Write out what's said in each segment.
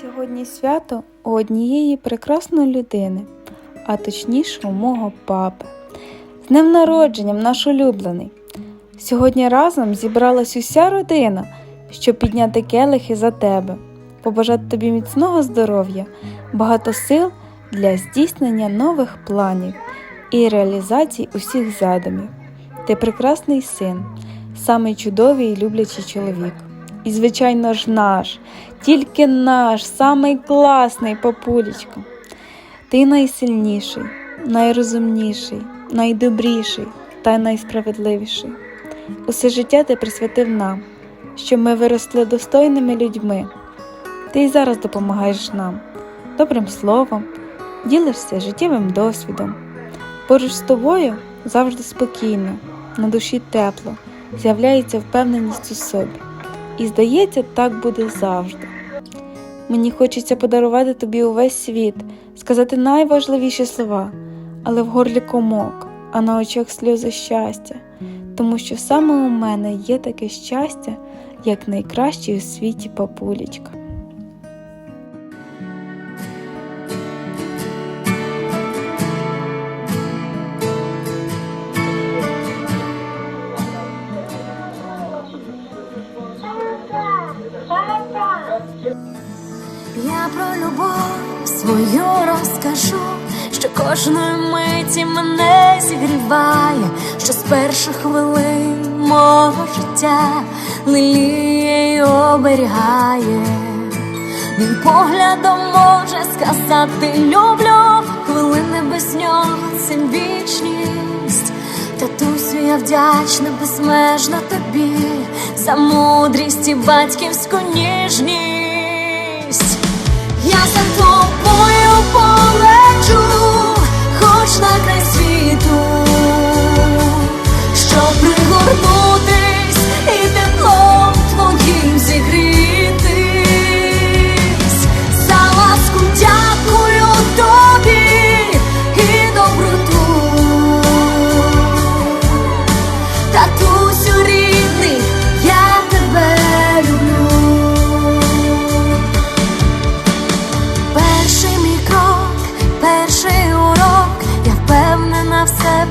Сьогодні свято у однієї прекрасної людини, а точніше у мого папи. З днем народженням, наш улюблений. Сьогодні разом зібралась уся родина, щоб підняти келихи за тебе, побажати тобі міцного здоров'я, багато сил для здійснення нових планів і реалізації усіх задумів. Ти прекрасний син, самий чудовий і люблячий чоловік. І, звичайно ж, наш, тільки наш, самий класний папулечка. Ти найсильніший, найрозумніший, найдобріший та найсправедливіший. Усе життя ти присвятив нам, щоб ми виросли достойними людьми. Ти і зараз допомагаєш нам добрим словом, ділишся життєвим досвідом. Поруч з тобою завжди спокійно, на душі тепло, з'являється впевненість у собі. І здається, так буде завжди. Мені хочеться подарувати тобі увесь світ, сказати найважливіші слова, але в горлі комок, а на очах сльози щастя, тому що саме у мене є таке щастя, як найкращий у світі папулечка. Я про любов свою розкажу, що кожної миті мене зігріває, що з перших хвилин мого життя леліє й оберігає. Він поглядом може сказати люблю, хвилини без нього це вічність. Татусю, я вдячна безмежно тобі за мудрість і батьківську ніжність.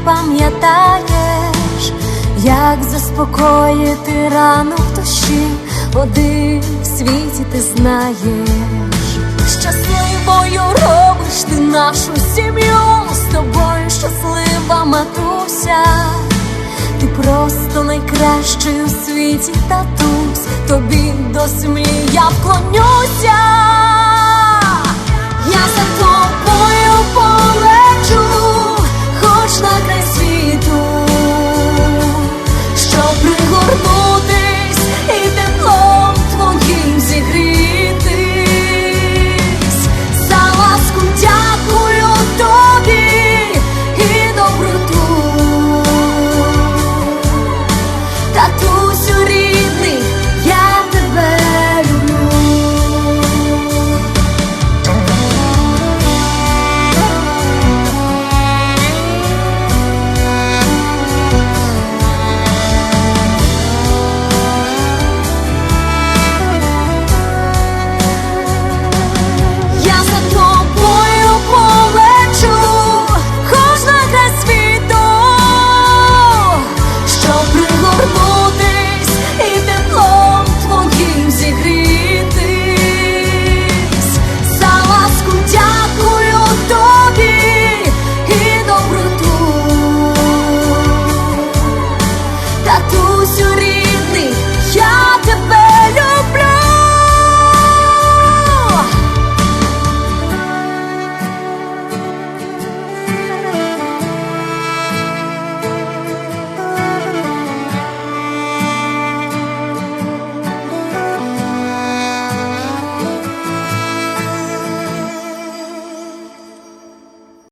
Пам'ятаєш, як заспокоїти рану в душі, один в світі ти знаєш. Щасливою робиш ти нашу сім'ю, з тобою щаслива матуся. Ти просто найкращий у світі татусь, тобі до землі я вклонюся.